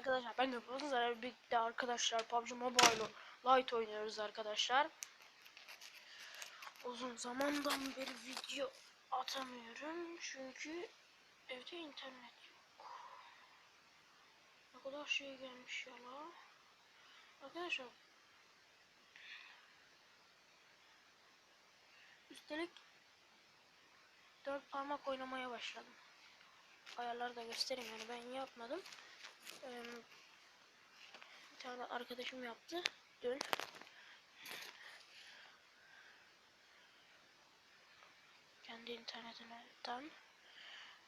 Arkadaşlar ben Gökhan'la birlikte arkadaşlar PUBG Mobile Lite oynuyoruz arkadaşlar. Uzun zamandan beri video atamıyorum çünkü evde internet yok. Ne kadar şey gelmiş ya la. Arkadaşlar Üstelik dört parmak oynamaya başladım. Ayarları da göstereyim yani ben yapmadım. Bir tane arkadaşım yaptı dün. Kendi internetinden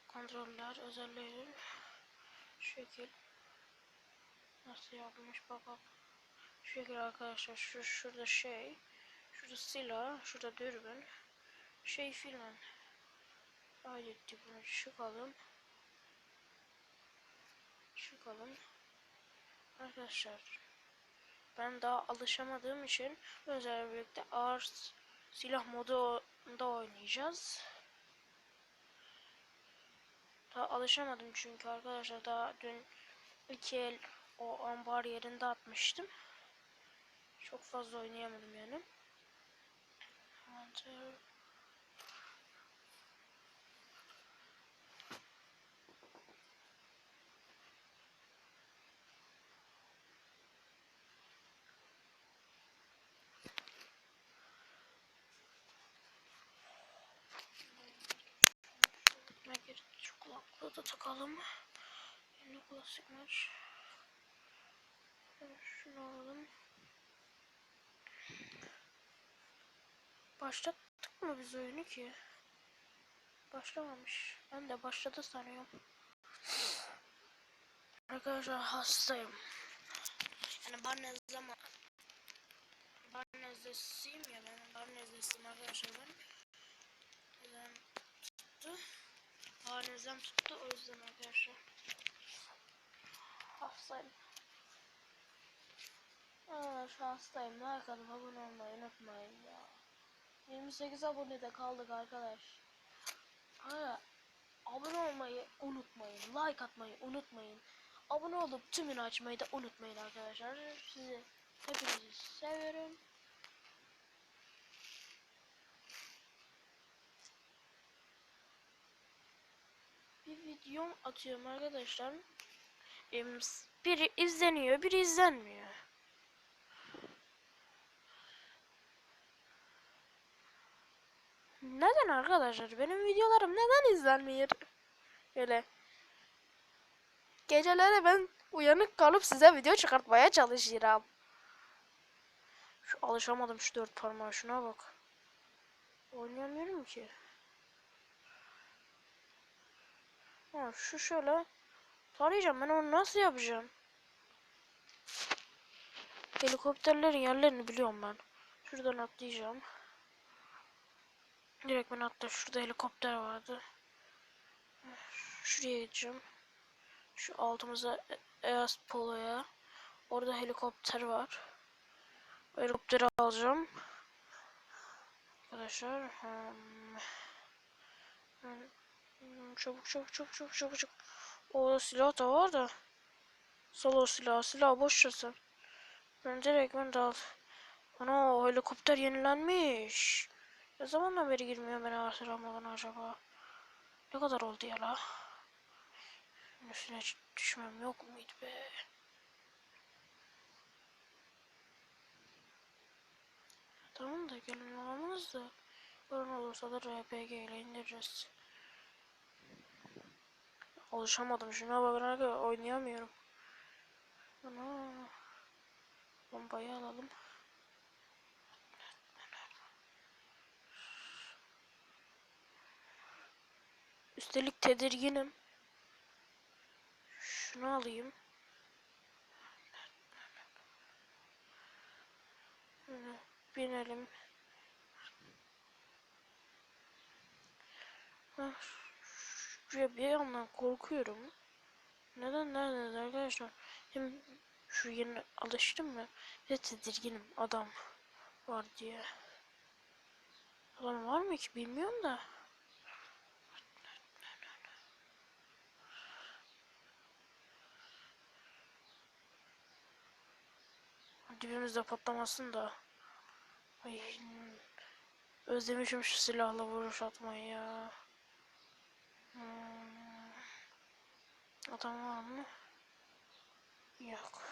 kontroller, özellikleri şekil nasıl yapmış bakalım. Şu şekil arkadaşlar şu şurada şey şurada silah, şurada dürbün şey filan. Haydi bunu çıkalım. Çıkalım. Arkadaşlar ben daha alışamadığım için özel birlikte ağır silah modunda oynayacağız. Daha alışamadım çünkü arkadaşlar daha dün iki el o ambar yerinde atmıştım. Çok fazla oynayamadım yani. Hunter. Geri şu takalım. Yeni klasik maç. Şunu alalım. Başlattık mı biz oyunu ki? Başlamamış. Ben de başladı sanıyorum. Arkadaşlar hastayım. Yani bar nezleme. Bar nezlesiyim ya ben. Bar nezlesiyim arkadaşlar ben. Neden tuttu? Nezlem tuttu o yüzden arkadaşlar. Hastayım. Arkadaşlar hastayım. Like atıp abone olmayı unutmayın ya. 28 abonede kaldık arkadaş. Hala abone olmayı unutmayın. Like atmayı unutmayın. Abone olup tümünü açmayı da unutmayın arkadaşlar. Sizi hepinizi seviyorum. Bir videom atıyorum arkadaşlar. Biri izleniyor, biri izlenmiyor. Neden arkadaşlar? Benim videolarım neden izlenmiyor? Öyle. Geceleri ben uyanık kalıp size video çıkartmaya çalışıyorum. Şu alışamadım şu dört parmağı şuna bak. Oynayamıyorum ki. Ha, şu şöyle tarayacağım ben onu nasıl yapacağım? Helikopterlerin yerlerini biliyorum ben. Şuradan atlayacağım. Direkt ben hatta şurada helikopter vardı. Şuraya gideceğim. Şu altımıza Eas Polo'ya. Orada helikopter var. Helikopteri alacağım. Arkadaşlar. Hmm. Çabuk çabuk çabuk çabuk çabuk çabuk. O silah da var da. Sal o silah. Silah boş ver. Ben direkt ben de al. Ana helikopter yenilenmiş. Ne zamandan beri girmiyor ben Arthur bana acaba? Ne kadar oldu ya la? Üstüne düşmem yok muydu be? Tamam da gelin olamaz da. Sorun olursa da RPG ile indiririz. Alışamadım şuna bakarak oynayamıyorum. Ana. Bombayı alalım. Üstelik tedirginim. Şunu alayım. Binelim. Hah, Şuraya bir yandan korkuyorum. Neden nereden arkadaşlar? Hem şu yeni alıştım mı? Ve tedirginim adam var diye. Adam var mı ki bilmiyorum da. dibimizde patlamasın da. Ay, özlemişim şu silahla vuruş atmayı ya. Hmm. Adam var mı? Yok.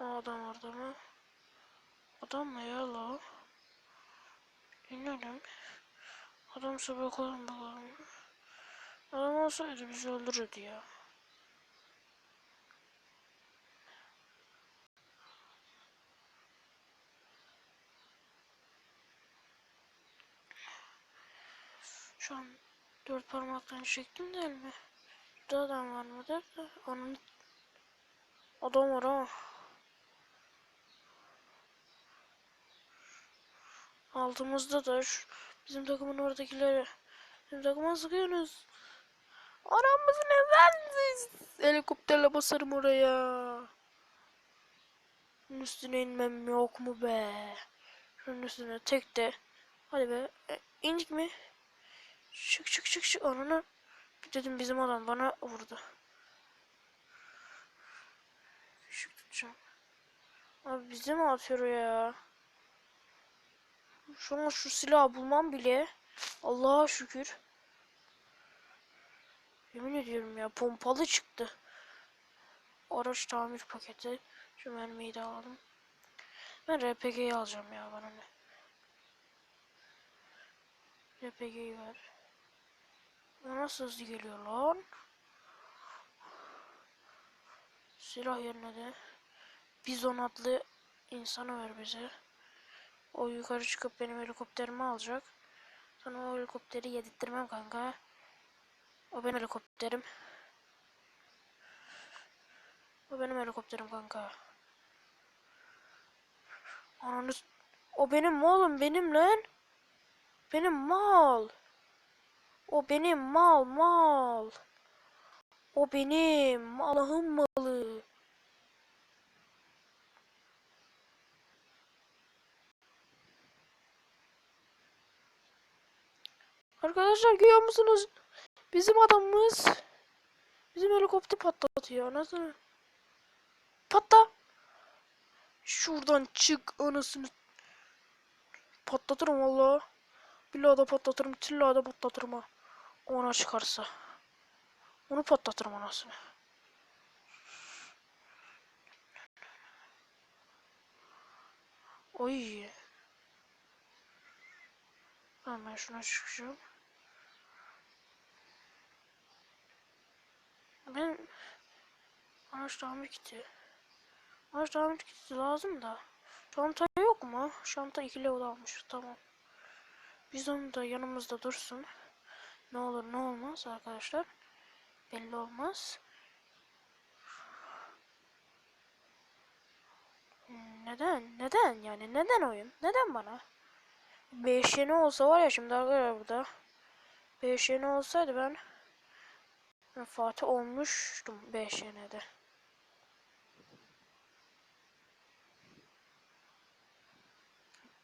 O adam orada mı? Adam mı ya la? İnelim. Adamsa bakalım bakalım. Adam olsaydı bizi öldürürdü ya. Şu an dört parmaktan çektim değil mi? Burada adam var mıdır onun adam var ama. Altımızda da şu, bizim takımın oradakileri bizim takıma sıkıyorsunuz. Aramızı neden siz? Helikopterle basarım oraya. Şunun üstüne inmem yok mu be? Şunun üstüne tek de. Hadi be. E, indik mi? Çık çık çık çık. Ananı. Dedim bizim adam bana vurdu. Işık tutacağım. Abi bize mi atıyor ya? Şu an şu silahı bulmam bile. Allah'a şükür. Yemin ediyorum ya pompalı çıktı. Araç tamir paketi. Şu mermiyi de alalım. Ben RPG'yi alacağım ya bana ne. RPG'yi ver. Nasıl hızlı geliyor lan? Silah yerine de Bizon adlı insanı ver bize. O yukarı çıkıp benim helikopterimi alacak. Sonra o helikopteri yedirttirmem kanka. O benim helikopterim. O benim helikopterim kanka. Ananı... O benim oğlum benim lan. Benim mal. O benim mal mal. O benim Allah'ın malı. Arkadaşlar görüyor musunuz? Bizim adamımız bizim helikopter patlatıyor anasını. Patla. Şuradan çık anasını. Patlatırım valla. Billahi da patlatırım, tillahi da patlatırım ha. Ona çıkarsa. Onu patlatırım anasını. Oy. Ben şuna çıkacağım. Ben araç tamir kiti. Araç tamir kiti lazım da. Çanta yok mu? Çanta 2 level almış. Tamam. Biz onu da yanımızda dursun. Ne olur ne olmaz arkadaşlar. Belli olmaz. Neden? Neden yani? Neden oyun? Neden bana? 5 yeni olsa var ya şimdi arkadaşlar burada. 5 yeni olsaydı ben Fatih olmuştum 5 yenede.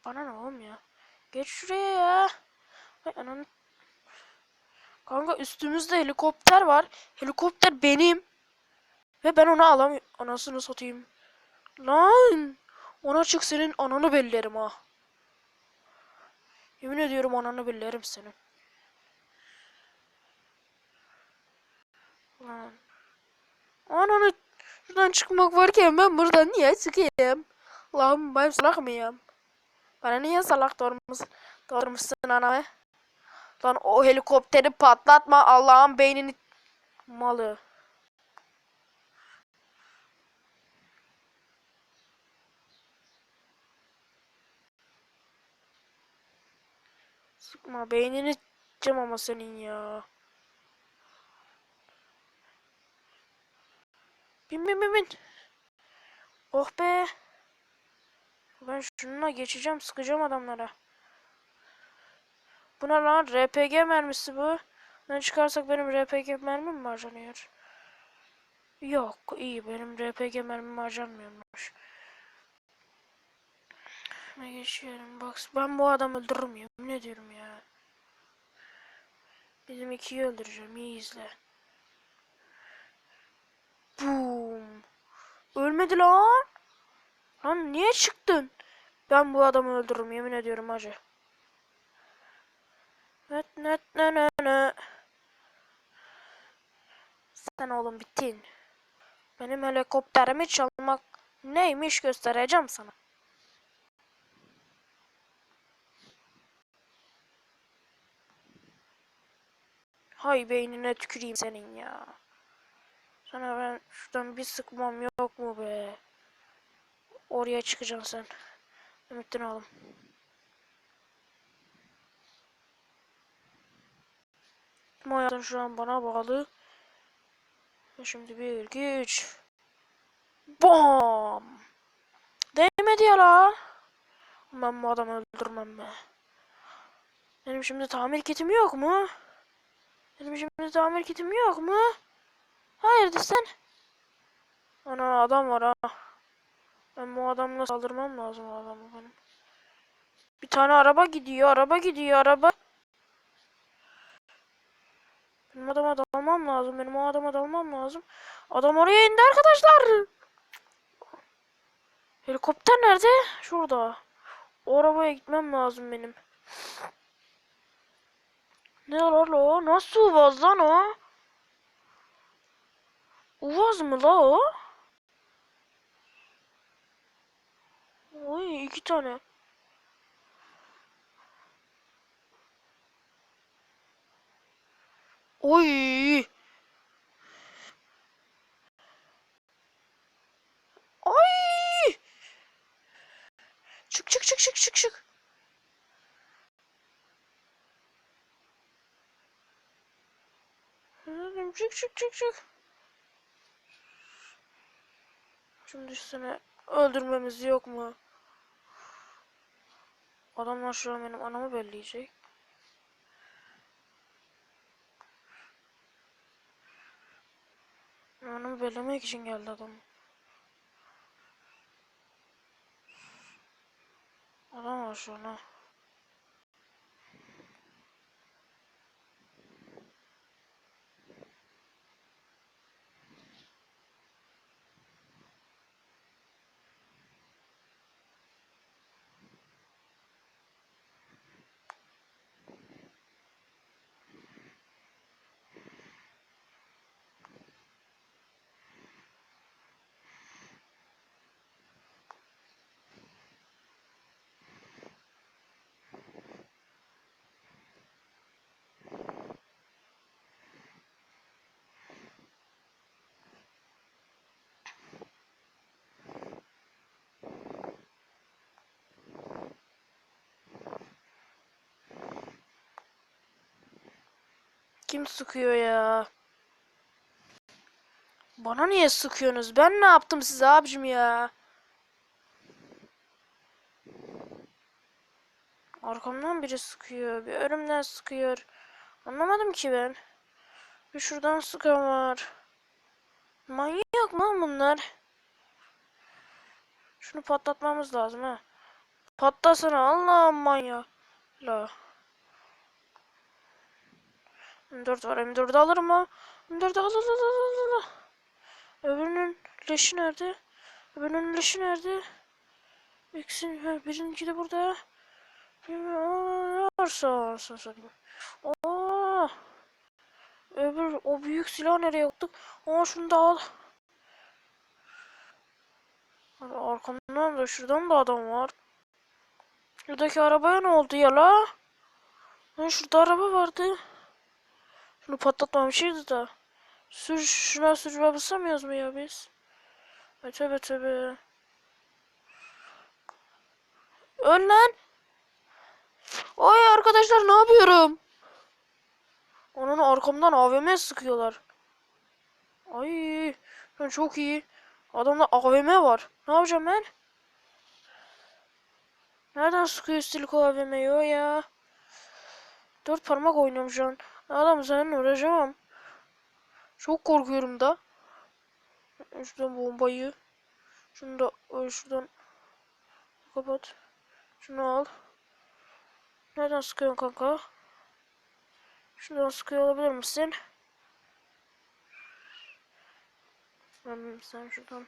Bana ne oğlum ya? Geç şuraya ya. Ay ananı. Kanka üstümüzde helikopter var. Helikopter benim. Ve ben onu alamıyorum. Anasını satayım. Lan. Ona çık senin ananı bellerim ha. Yemin ediyorum ananı bellerim senin. Lan. Ananı şuradan çıkmak varken ben buradan niye çıkayım? Lan ben salak mıyım? Bana niye salak doğurmuşsun, doğurmuşsun anamı? Lan o helikopteri patlatma Allah'ın beynini malı. Sıkma beynini cam ama senin ya. Bin bin bin bin. Oh be. Ben şununla geçeceğim sıkacağım adamlara. Bu ne lan? RPG mermisi bu. Ne çıkarsak benim RPG mermim mi harcanıyor? Yok iyi benim RPG mermim harcanmıyormuş. Ne geçiyorum bak ben bu adamı öldürürüm ya. Ne diyorum ya. Bizim ikiyi öldüreceğim iyi izle. Boom. Gelmedi lan. Lan niye çıktın? Ben bu adamı öldürürüm yemin ediyorum hacı. Net net ne ne ne. Sen oğlum bittin. Benim helikopterimi çalmak neymiş göstereceğim sana. Hay beynine tüküreyim senin ya. Sana ben şuradan bir sıkmam yok mu be? Oraya çıkacaksın sen. Ümittin oğlum. Tüm hayatın şu an bana bağlı. Şimdi bir, iki, üç. Bam! Değmedi ya la. Ben bu adamı öldürmem be. Benim şimdi tamir kitim yok mu? Benim şimdi tamir kitim yok mu? Hayırdır sen? Ana adam var ha. Ben bu adamla saldırmam lazım adamı benim. Bir tane araba gidiyor, araba gidiyor, araba. Benim adama dalmam lazım, benim o adama dalmam lazım. Adam oraya indi arkadaşlar. Helikopter nerede? Şurada. O arabaya gitmem lazım benim. Ne lan o? Nasıl uvaz lan o? Uvaz mı la o? Oy iki tane. Oy. Ay. Çık çık çık çık çık çık. Çık çık çık çık. Şimdi üstüne öldürmemiz yok mu? Adamlar şu an benim anamı belleyecek. Anamı bellemek için geldi adam. Adam var şu. Kim sıkıyor ya? Bana niye sıkıyorsunuz? Ben ne yaptım size abicim ya? Arkamdan biri sıkıyor. Bir önümden sıkıyor. Anlamadım ki ben. Bir şuradan sıkan var. Manyak mı bunlar? Şunu patlatmamız lazım ha. Patlasana Allah'ım manyak. La. M4 var. M4'ü alırım mı? M4'ü al al al al al. Öbürünün leşi nerede? Öbürünün leşi nerede? İkisinin ha, birinci de burada. Varsa varsa satayım. Aa! Öbür o büyük silah nereye yaptık? Aa şunu da al. Arkamdan da şuradan da adam var. Şuradaki arabaya ne oldu ya la? Şurada araba vardı. Şunu patlatmamışız da. Sür şuna sürüme basamıyoruz mu ya biz? Ay tövbe tövbe. Ön lan. Ay arkadaşlar ne yapıyorum? Onun arkamdan AVM sıkıyorlar. Ay ben çok iyi. Adamda AVM var. Ne yapacağım ben? Nereden sıkıyor üstelik o AVM'yi o ya? Dört parmak oynuyorum şu an. Adam seninle uğraşamam. Çok korkuyorum da. Şuradan bombayı. Şunu da ö, şuradan kapat. Şunu al. Nereden sıkıyorsun kanka? Şuradan sıkıyor olabilir misin? Ben sen şuradan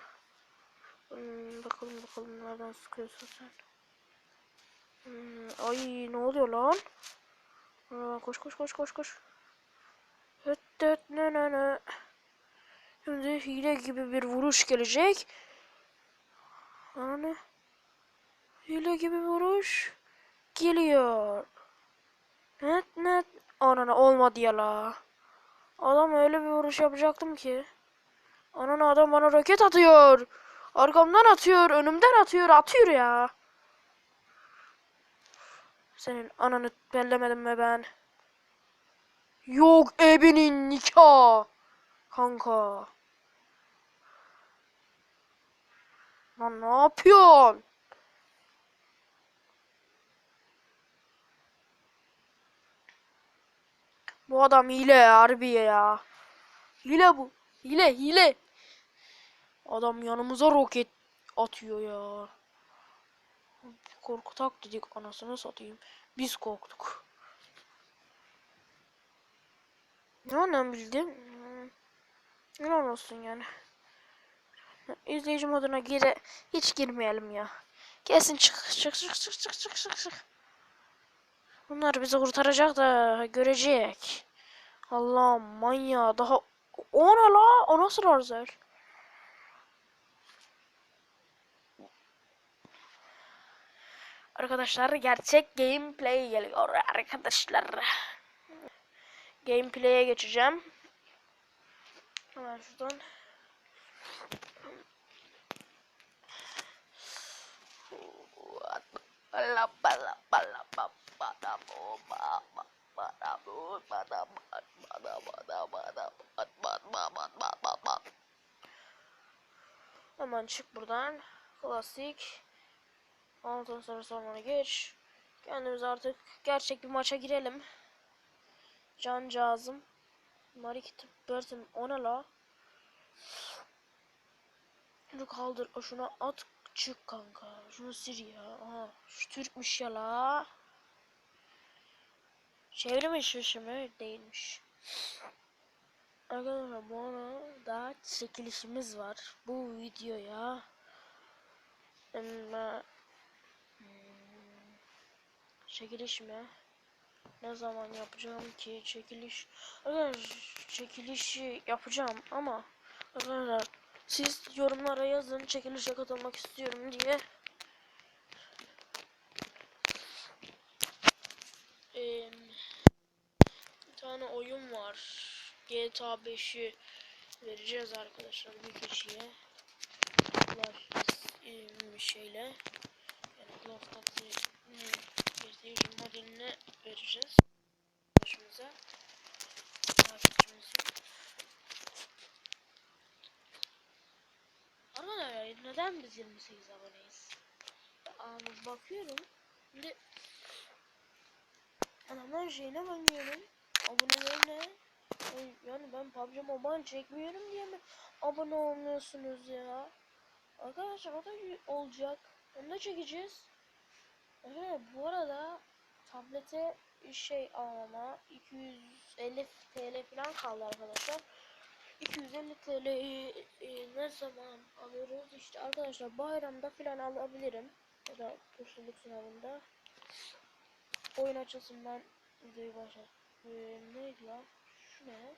Hmm, bakalım bakalım nereden sıkıyorsun sen. Hmm, ay ne oluyor lan? Aa, koş koş koş koş koş. Höt höt ne ne ne. Şimdi hile gibi bir vuruş gelecek. Ana. Hile gibi vuruş. Geliyor. Net net. Anana olmadı ya la. Adam öyle bir vuruş yapacaktım ki. Anana adam bana roket atıyor. Arkamdan atıyor, önümden atıyor, atıyor ya. Senin ananı bellemedim mi ben? Yok ebinin nikah. Kanka. Lan ne yapıyorsun? Bu adam hile harbi ya. Hile bu. Hile hile. Adam yanımıza roket atıyor ya. Korkutak dedik anasını satayım. Biz korktuk. Nereden bildim? Hmm. İnan olsun yani. İzleyici moduna gire hiç girmeyelim ya. Kesin çık çık çık çık çık çık çık çık. Bunlar bizi kurtaracak da görecek. Allah manya daha o ne la? O nasıl arzel? Arkadaşlar gerçek gameplay geliyor arkadaşlar. Gameplay'e geçeceğim. Hemen şuradan. Hemen çık buradan. Klasik. Ondan sonra sonra geç. Kendimiz artık gerçek bir maça girelim. Cancağızım. Marik Burton o ne la? Şunu kaldır. o Şuna at çık kanka. Şunu sil ya. Aha. Şu Türkmüş ya la. Çevremiş mi? Değilmiş. Arkadaşlar bu ana daha çekilişimiz var. Bu videoya. Ama Çekiliş mi? Ne zaman yapacağım ki çekiliş? Arkadaşlar çekilişi yapacağım ama arkadaşlar siz yorumlara yazın çekilişe katılmak istiyorum diye. Ee, bir tane oyun var. GTA 5'i vereceğiz arkadaşlar bir kişiye. Var şeyle. Yani İzleyici modelini vereceğiz. Başımıza. Takipçimizin. Arkadaşlar neden biz 28 aboneyiz? Abi bakıyorum. Şimdi adamlar şeyine bakıyorum. Abonelerine yani ben PUBG Mobile çekmiyorum diye mi abone olmuyorsunuz ya? Arkadaşlar o da olacak. Onu da çekeceğiz. Evet bu arada tablete şey almama 250 TL falan kaldı arkadaşlar. 250 TL'yi e, ne zaman alıyoruz? İşte arkadaşlar bayramda falan alabilirim. Ya da kursuluk sınavında. Oyun açılsın ben videoyu başlat. Ee, neydi lan? Şu ne?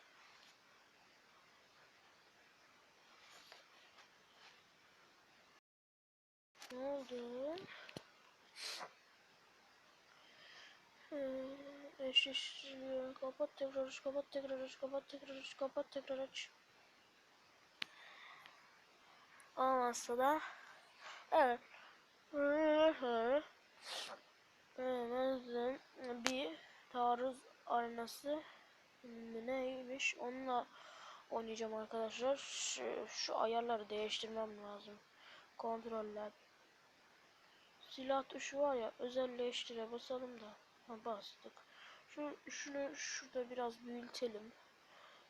Ne oldu? Ee, eşleş kapat tekrar aç kapat tekrar aç kapat tekrar aç kapat tekrar aç. Olmazsa da evet. Bir taarruz arenası neymiş? Onunla oynayacağım arkadaşlar. Şu, şu ayarları değiştirmem lazım. Kontroller silah tuşu var ya özelleştire basalım da. Ha, bastık. Şu şunu şurada biraz büyütelim.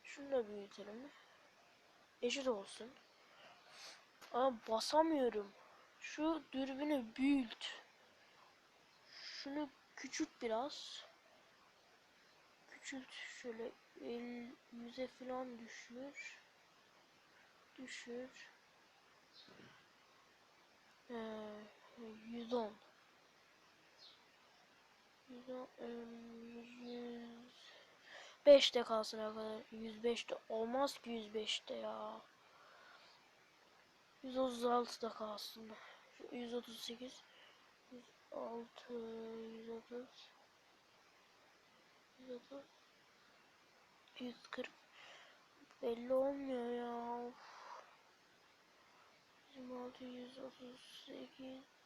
Şunu da büyütelim. Eşit olsun. Aa basamıyorum. Şu dürbünü büyüt. Şunu küçült biraz. Küçült şöyle el yüze falan düşür. Düşür. Ee, 110. 110. em, 105'te kalsın arkadaşlar. 105'te olmaz ki 105'te ya. 136'da kalsın. Şu 138 106 130 130 140 belli olmuyor ya. Of. 26 138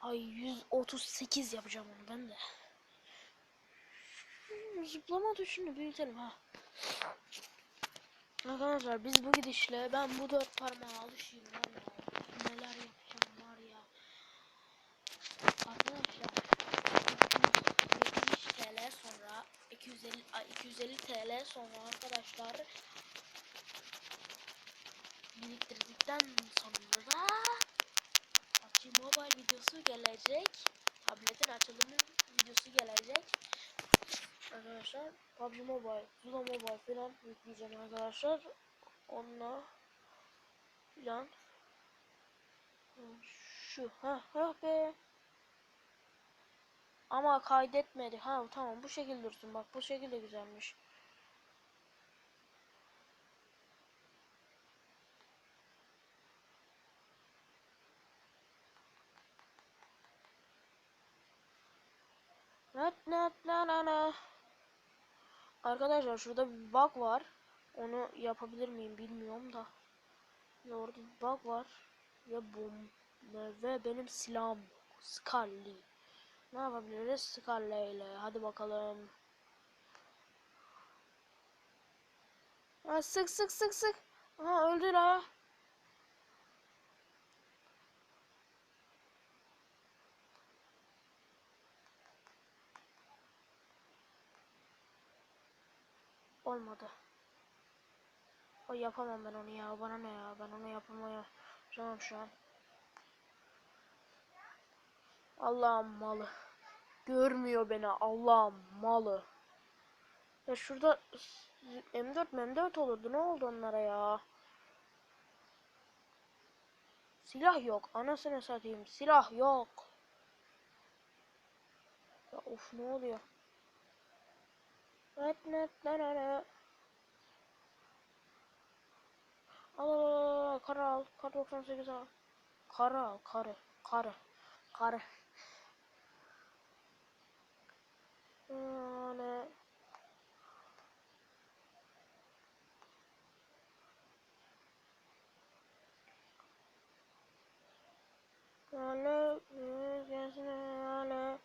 Ay 138 yapacağım onu ben de. Zıplama tuşunu büyütelim ha. Arkadaşlar biz bu gidişle ben bu dört parmağa alışayım ya. Neler yapacağım var ya. Arkadaşlar 270 TL sonra 250 ay, 250 TL sonra arkadaşlar biriktirdikten sonra da videosu gelecek. Tabletin açılımı videosu gelecek. Arkadaşlar PUBG Mobile, Zula Mobile falan yükleyeceğim arkadaşlar. Onunla filan şu ha ha be. Ama kaydetmedi. Ha tamam bu şekilde dursun. Bak bu şekilde güzelmiş. Nat nat na na. Arkadaşlar şurada bir bug var. Onu yapabilir miyim bilmiyorum da. Ve orada bir bug var. Ve bom ve benim silahım. Scully. Ne yapabiliriz Scully ile? Hadi bakalım. Ha, sık sık sık sık. Ha öldü la. Olmadı. O yapamam ben onu ya. Bana ne ya? Ben onu yapamaya Tamam şu an. Allah'ım malı. Görmüyor beni. Allah'ım malı. Ya şurada M4 M4 olurdu. Ne oldu onlara ya? Silah yok. Anasını satayım. Silah yok. Ya of ne oluyor? Evet net ne ne ne. Al al al al karı al. Kar 98 al. Karı al karı. Karı. Karı. Yani Yani gelsin yani.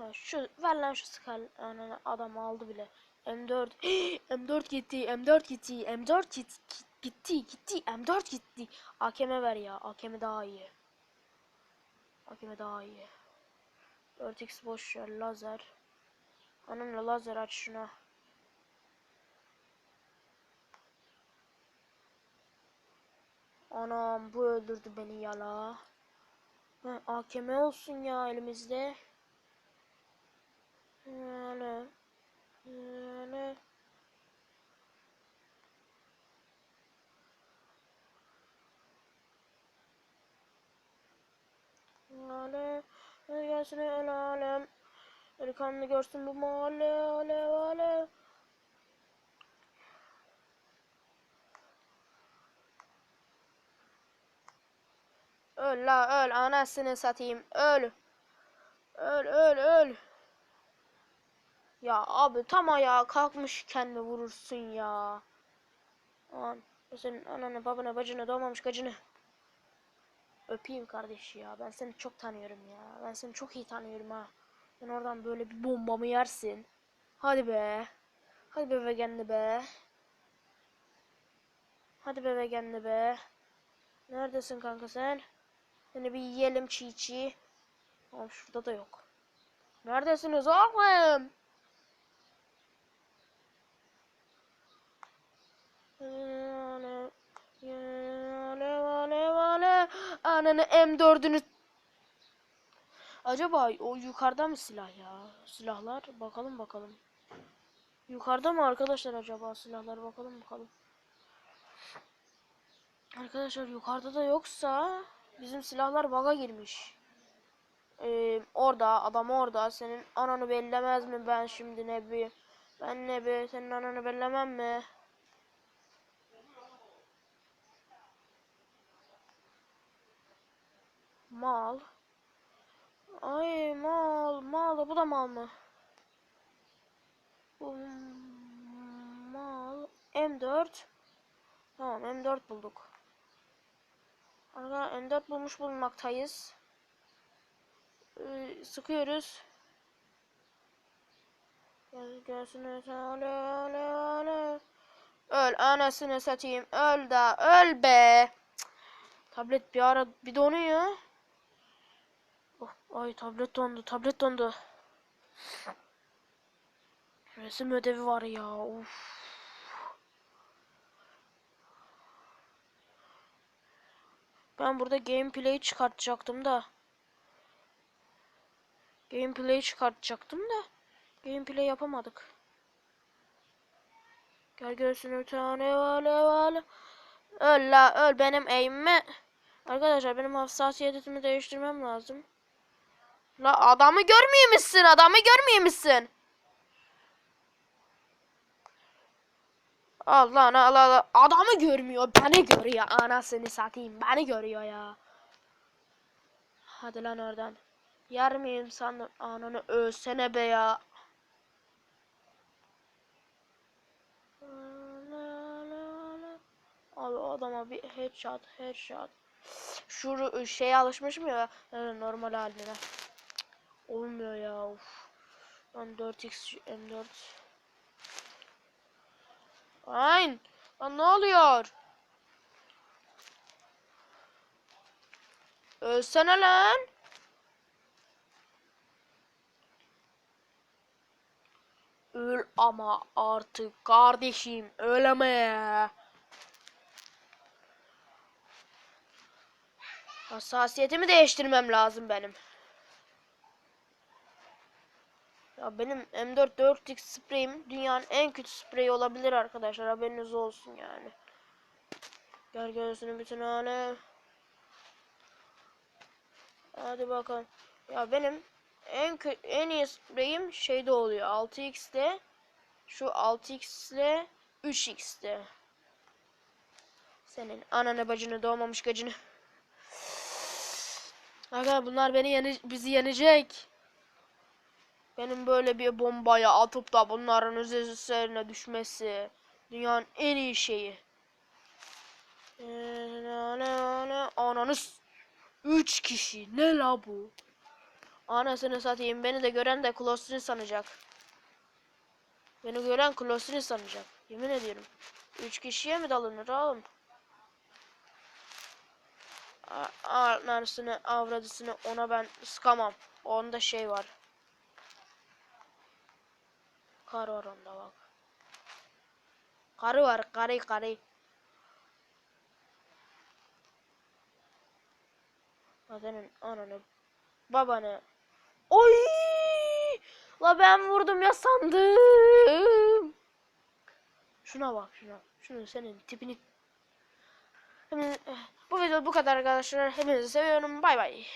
Ha şu ver lan şu skal yani adam aldı bile. M4 M4 gitti M4 gitti M4 gitti gitti gitti M4 gitti. AKM ver ya AKM daha iyi. AKM daha iyi. 4x boş ver lazer. Anamla lazer aç şuna. Anam bu öldürdü beni yala. Ha, AKM olsun ya elimizde. Yani. Yani. Yani. Gelsin el alem. Delikanlı görsün bu mahalle alev alev. Öl la öl anasını satayım öl. Öl öl öl. Ya abi tam ayağa kalkmış kendi vurursun ya. Aman senin ananı babanı bacını doğmamış gacını. Öpeyim kardeş ya ben seni çok tanıyorum ya. Ben seni çok iyi tanıyorum ha. Ben oradan böyle bir bombamı yersin. Hadi be. Hadi be vegenli be. Hadi be vegenli be. Neredesin kanka sen? Seni bir yiyelim çiğ çiğ. Oğlum şurada da yok. Neredesiniz oğlum? Alev, alev, alev, alev. Ananı M4'ünü Acaba o yukarıda mı silah ya? Silahlar bakalım bakalım. Yukarıda mı arkadaşlar acaba silahlar bakalım bakalım. Arkadaşlar yukarıda da yoksa bizim silahlar baga girmiş. Ee, orada adam orada senin ananı bellemez mi ben şimdi ne bir ben ne bir senin ananı bellemem mi? Mal. Ay mal mal bu da mal mı? Bu mal M4 Tamam M4 bulduk. Arkadaşlar M4 bulmuş bulunmaktayız. Ee, sıkıyoruz. Gel gelsin öyle öyle öyle. Öl anasını satayım. Öl da öl be. Tablet bir ara bir donuyor. Ay tablet dondu. Tablet dondu. Resim ödevi var ya. Uf. Ben burada gameplay çıkartacaktım da. Gameplay çıkartacaktım da. Gameplay yapamadık. Gel görsün bir tane vale vale. Öl la öl benim eğimime. Arkadaşlar benim hassasiyetimi değiştirmem lazım. La adamı görmüyor musun? Adamı görmüyor musun? Allah Allah Allah. Adamı görmüyor. Beni görüyor. Anasını satayım. Beni görüyor ya. Hadi lan oradan. Yer miyim sandım. Ananı ölsene be ya. Abi adama bir headshot headshot. Şu şeye alışmışım ya yani normal haline. Olmuyor ya uf. Ben 4x M4. Aynen. Lan ne oluyor? Ölsene lan. Öl ama artık kardeşim öleme. Hassasiyetimi değiştirmem lazım benim. Ya benim M4 4x spreyim dünyanın en kötü spreyi olabilir arkadaşlar haberiniz olsun yani. Gel göğsünü bütün alem. Hadi bakalım. Ya benim en en iyi spreyim şeyde oluyor 6x'te şu 6x'le 3x'te. Senin ananı bacını doğmamış gacını. Arkadaşlar bunlar beni yene bizi yenecek. Benim böyle bir bombaya atıp da bunların üzerine düşmesi dünyanın en iyi şeyi. Ananız 3 kişi ne la bu? Anasını satayım beni de gören de Klostri sanacak. Beni gören Klostri sanacak. Yemin ediyorum. 3 kişiye mi dalınır oğlum? Anasını avradısını ona ben sıkamam. Onda şey var. Kar var onda bak. Karı var karı karı. Senin ananı babanı. Oy! La ben vurdum ya sandım. Şuna bak şuna. Şunun senin tipini. Hemen, bu video bu kadar arkadaşlar. Hepinizi seviyorum. Bay bay.